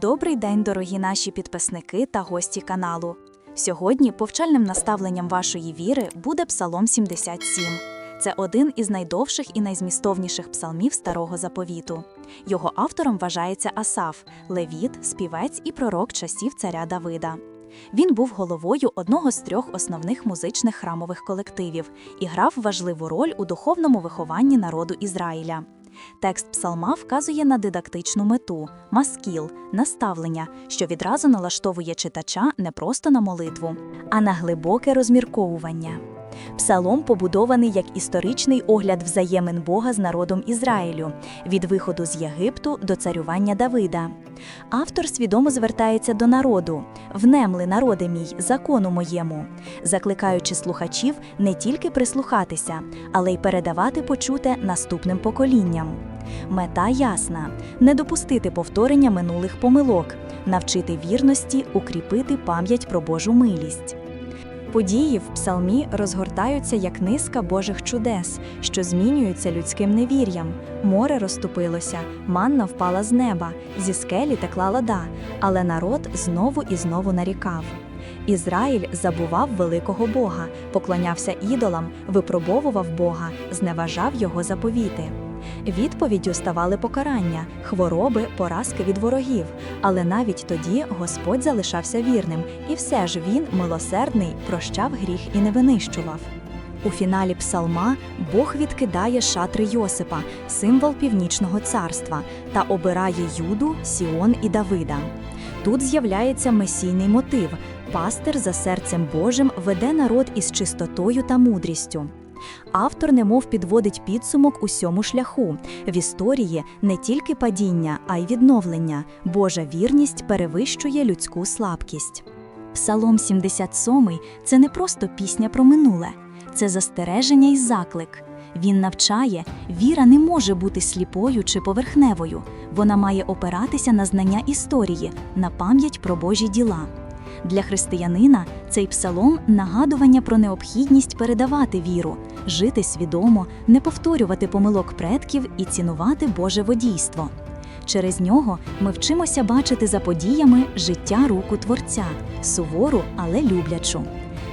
Добрий день, дорогі наші підписники та гості каналу. Сьогодні повчальним наставленням вашої віри буде Псалом 77. Це один із найдовших і найзмістовніших псалмів старого заповіту. Його автором вважається Асаф, левіт, співець і пророк часів царя Давида. Він був головою одного з трьох основних музичних храмових колективів і грав важливу роль у духовному вихованні народу Ізраїля. Текст псалма вказує на дидактичну мету, маскіл, наставлення, що відразу налаштовує читача не просто на молитву, а на глибоке розмірковування. Псалом побудований як історичний огляд взаємин Бога з народом Ізраїлю від виходу з Єгипту до царювання Давида. Автор свідомо звертається до народу, внемли, народи мій, закону моєму, закликаючи слухачів не тільки прислухатися, але й передавати почуте наступним поколінням. Мета ясна не допустити повторення минулих помилок, навчити вірності, укріпити пам'ять про Божу милість. Події в псалмі розгортаються як низка Божих чудес, що змінюються людським невір'ям. Море розступилося, манна впала з неба, зі скелі текла вода, але народ знову і знову нарікав. Ізраїль забував великого Бога, поклонявся ідолам, випробовував Бога, зневажав його заповіти. Відповіддю ставали покарання, хвороби, поразки від ворогів. Але навіть тоді Господь залишався вірним, і все ж він, милосердний, прощав гріх і не винищував. У фіналі псалма Бог відкидає шатри Йосипа, символ північного царства, та обирає Юду, Сіон і Давида. Тут з'являється месійний мотив. Пастир за серцем Божим веде народ із чистотою та мудрістю. Автор немов підводить підсумок усьому шляху. В історії не тільки падіння, а й відновлення. Божа вірність перевищує людську слабкість. Псалом 77 – це не просто пісня про минуле, це застереження і заклик. Він навчає, віра не може бути сліпою чи поверхневою. Вона має опиратися на знання історії, на пам'ять про Божі діла. Для християнина цей псалом нагадування про необхідність передавати віру, жити свідомо, не повторювати помилок предків і цінувати Боже водійство. Через нього ми вчимося бачити за подіями життя руку Творця, сувору, але люблячу.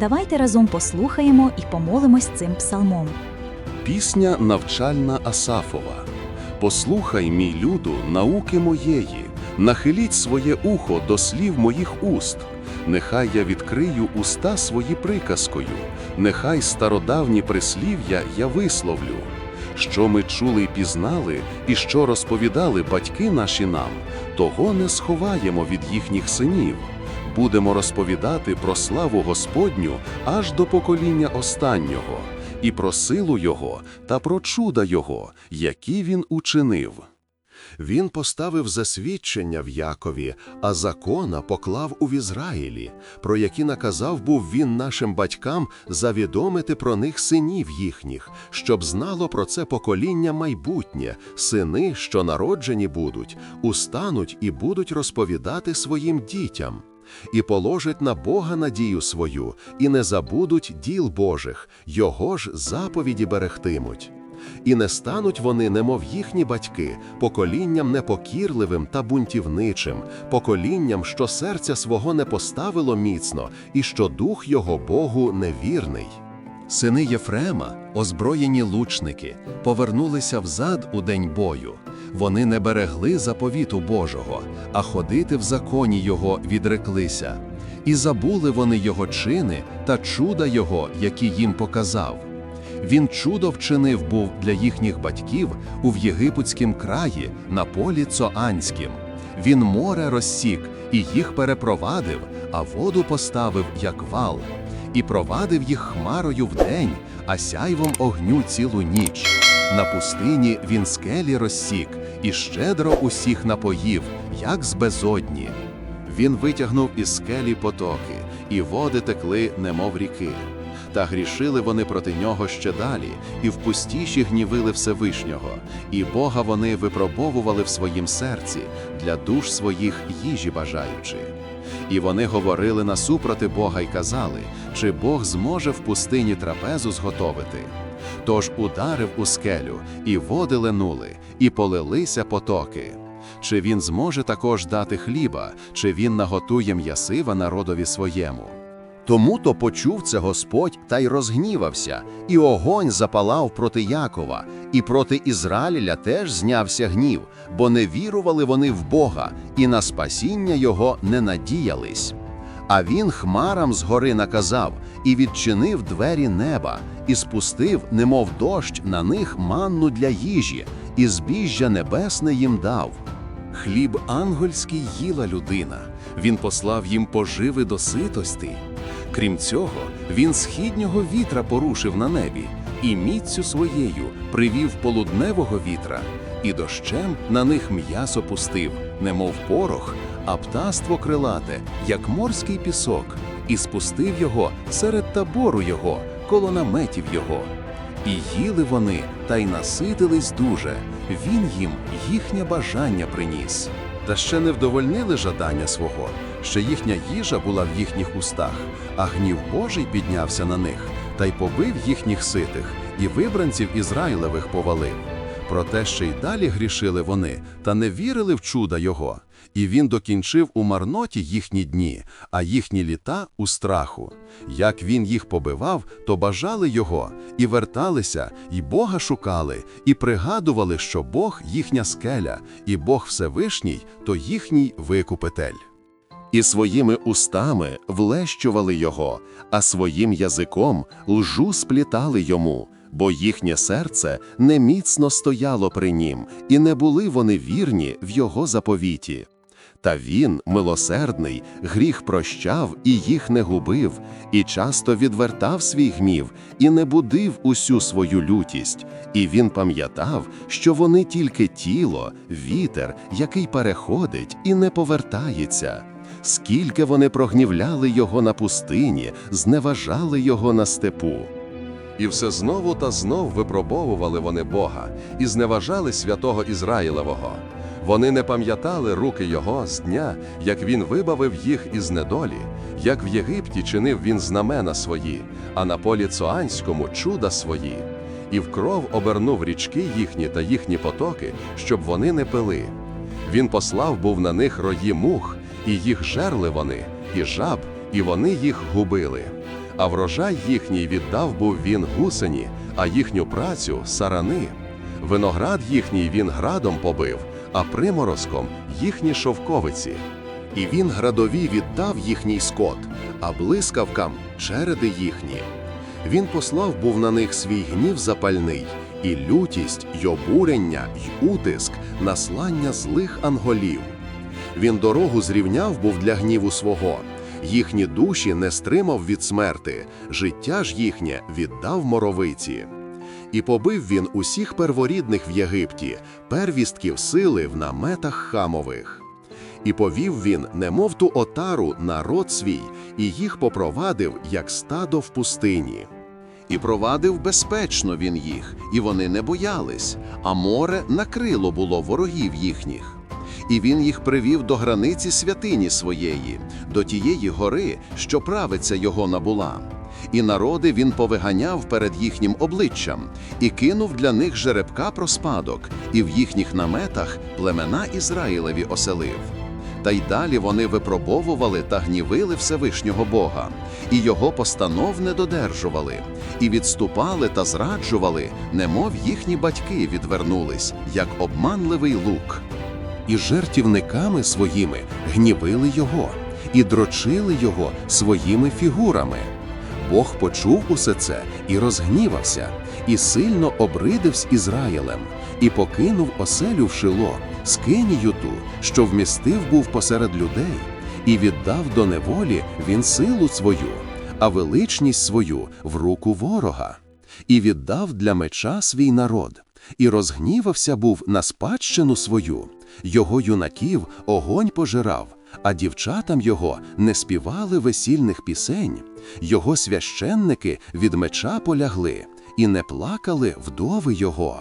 Давайте разом послухаємо і помолимось цим псалмом. Пісня навчальна Асафова. Послухай, мій люду, науки моєї, нахиліть своє ухо до слів моїх уст. Нехай я відкрию уста свої приказкою, нехай стародавні прислів'я я висловлю. Що ми чули й пізнали, і що розповідали батьки наші нам, того не сховаємо від їхніх синів. Будемо розповідати про славу Господню аж до покоління останнього, і про силу Його та про чуда Його, які він учинив. Він поставив засвідчення в Якові, а закона поклав у Ізраїлі, про які наказав був він нашим батькам завідомити про них синів їхніх, щоб знало про це покоління майбутнє, сини, що народжені будуть, устануть і будуть розповідати своїм дітям. І положать на Бога надію свою, і не забудуть діл Божих, Його ж заповіді берегтимуть. І не стануть вони, немов їхні батьки, поколінням непокірливим та бунтівничим, поколінням, що серця свого не поставило міцно, і що дух його Богу невірний. Сини Єфрема, озброєні лучники, повернулися взад у день бою. Вони не берегли заповіту Божого, а ходити в законі його відреклися. І забули вони його чини та чуда його, які їм показав. Він чудо вчинив був для їхніх батьків у Єгипетськім краї на полі Цоанськім. Він море розсік і їх перепровадив, а воду поставив як вал, і провадив їх хмарою вдень, а сяйвом огню цілу ніч. На пустині він скелі розсік і щедро усіх напоїв, як з безодні. Він витягнув із скелі потоки, і води текли, немов ріки. Та грішили вони проти нього ще далі, і в пустіші гнівили Всевишнього, і Бога вони випробовували в своїм серці, для душ своїх їжі бажаючи. І вони говорили насупроти Бога й казали, чи Бог зможе в пустині трапезу зготовити. Тож ударив у скелю, і води ленули, і полилися потоки. чи він зможе також дати хліба, чи він наготує м'ясива народові своєму. Тому то почув це Господь та й розгнівався, і огонь запалав проти Якова, і проти Ізраїля теж знявся гнів, бо не вірували вони в Бога, і на спасіння його не надіялись. А він хмарам згори наказав і відчинив двері неба, і спустив, немов дощ, на них манну для їжі, і збіжжя небесне їм дав. Хліб ангельський їла людина, він послав їм поживи до ситості. Крім цього, він східнього вітра порушив на небі, і міцю своєю привів полудневого вітра, і дощем на них м'ясо пустив, немов порох, а птаство крилате, як морський пісок, і спустив його серед табору його, коло наметів його. І їли вони, та й наситились дуже. Він їм їхнє бажання приніс. Та ще не вдовольнили жадання свого, що їхня їжа була в їхніх устах, а гнів Божий піднявся на них, та й побив їхніх ситих, і вибранців Ізраїлевих повалив. Проте ще й далі грішили вони, та не вірили в чуда його. І він докінчив у марноті їхні дні, а їхні літа у страху. Як він їх побивав, то бажали його, і верталися, і Бога шукали, і пригадували, що Бог їхня скеля, і Бог Всевишній то їхній викупитель. І своїми устами влещували його, а своїм язиком лжу сплітали йому, бо їхнє серце неміцно стояло при нім, і не були вони вірні в його заповіті. Та він, милосердний, гріх прощав і їх не губив, і часто відвертав свій гнів, і не будив усю свою лютість. І він пам'ятав, що вони тільки тіло, вітер, який переходить і не повертається. Скільки вони прогнівляли його на пустині, зневажали його на степу. І все знову та знов випробовували вони Бога і зневажали святого Ізраїлевого. Вони не пам'ятали руки його з дня, як він вибавив їх із недолі, як в Єгипті чинив він знамена свої, а на полі Цоанському чуда свої, і в кров обернув річки їхні та їхні потоки, щоб вони не пили. Він послав був на них рої мух, і їх жерли вони, і жаб, і вони їх губили. А врожай їхній віддав був він гусені, а їхню працю сарани. Виноград їхній він градом побив, а приморозком їхні шовковиці. І він градові віддав їхній скот, а блискавкам череди їхні. Він послав був на них свій гнів запальний, і лютість, й обурення, й утиск, наслання злих анголів. Він дорогу зрівняв був для гніву свого, їхні душі не стримав від смерти, життя ж їхнє віддав моровиці. І побив він усіх перворідних в Єгипті, первістків сили в наметах хамових. І повів він, немов ту отару, народ свій, і їх попровадив, як стадо в пустині. І провадив безпечно він їх, і вони не боялись, а море накрило було ворогів їхніх. І він їх привів до границі святині своєї, до тієї гори, що правиця його набула. І народи він повиганяв перед їхнім обличчям, і кинув для них жеребка про спадок, і в їхніх наметах племена Ізраїлеві оселив. Та й далі вони випробовували та гнівили Всевишнього Бога, і його постанов не додержували, і відступали та зраджували, немов їхні батьки відвернулись, як обманливий лук. І жертівниками своїми гнівили його, і дрочили його своїми фігурами. Бог почув усе це і розгнівався, і сильно обридився Ізраїлем, і покинув оселю в Шило, скинію ту, що вмістив був посеред людей, і віддав до неволі він силу свою, а величність свою в руку ворога, і віддав для меча свій народ, і розгнівався був на спадщину свою, його юнаків огонь пожирав, а дівчатам його не співали весільних пісень, його священники від меча полягли, і не плакали вдови його.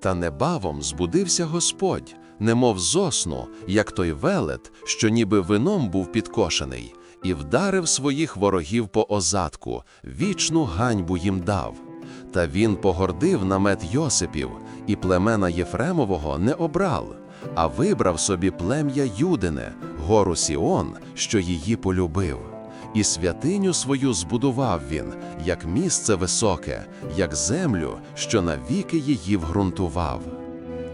Та небавом збудився Господь, немов зосну, як той велет, що ніби вином був підкошений, і вдарив своїх ворогів по озадку, вічну ганьбу їм дав. Та він погордив намет Йосипів, і племена Єфремового не обрав, а вибрав собі плем'я Юдине, гору Сіон, що її полюбив. І святиню свою збудував він, як місце високе, як землю, що навіки її вґрунтував.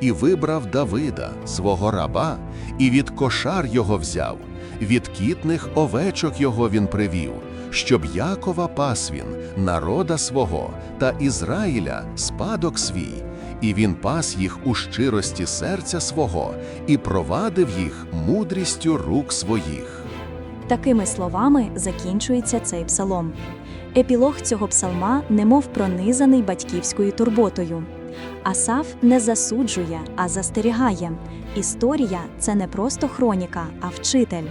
І вибрав Давида, свого раба, і від кошар його взяв, від кітних овечок його він привів, щоб Якова пас він, народа свого, та Ізраїля спадок свій, і він пас їх у щирості серця свого, і провадив їх мудрістю рук своїх. Такими словами закінчується цей псалом. Епілог цього псалма немов пронизаний батьківською турботою. Асаф не засуджує, а застерігає. Історія це не просто хроніка, а вчитель.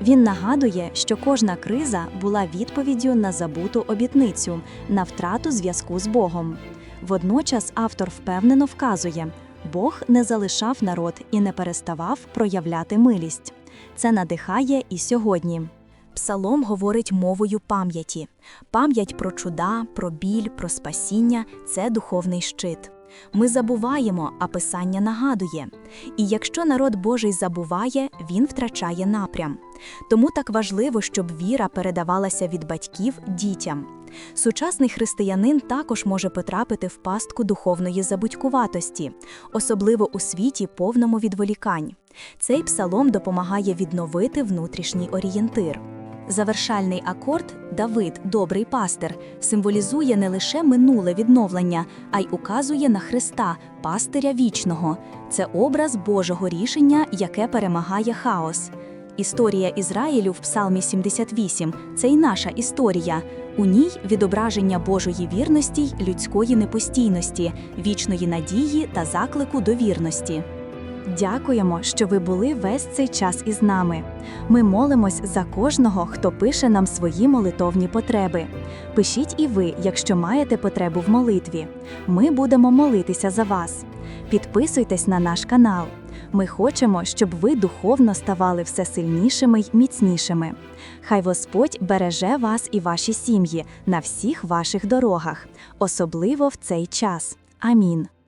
Він нагадує, що кожна криза була відповіддю на забуту обітницю, на втрату зв'язку з Богом. Водночас автор впевнено вказує: Бог не залишав народ і не переставав проявляти милість. Це надихає і сьогодні. Псалом говорить мовою пам'яті. Пам'ять про чуда, про біль, про спасіння це духовний щит. Ми забуваємо, а писання нагадує. І якщо народ Божий забуває, він втрачає напрям. Тому так важливо, щоб віра передавалася від батьків дітям. Сучасний християнин також може потрапити в пастку духовної забудькуватості, особливо у світі повному відволікань. Цей псалом допомагає відновити внутрішній орієнтир. Завершальний акорд Давид, добрий пастир, символізує не лише минуле відновлення, а й указує на Христа, пастиря вічного. Це образ Божого рішення, яке перемагає хаос. Історія Ізраїлю в Псалмі 78 це й наша історія. У ній відображення Божої вірності й людської непостійності, вічної надії та заклику до вірності. Дякуємо, що ви були весь цей час із нами. Ми молимось за кожного, хто пише нам свої молитовні потреби. Пишіть і ви, якщо маєте потребу в молитві. Ми будемо молитися за вас. Підписуйтесь на наш канал. Ми хочемо, щоб ви духовно ставали все сильнішими й міцнішими. Хай Господь береже вас і ваші сім'ї на всіх ваших дорогах, особливо в цей час. Амінь.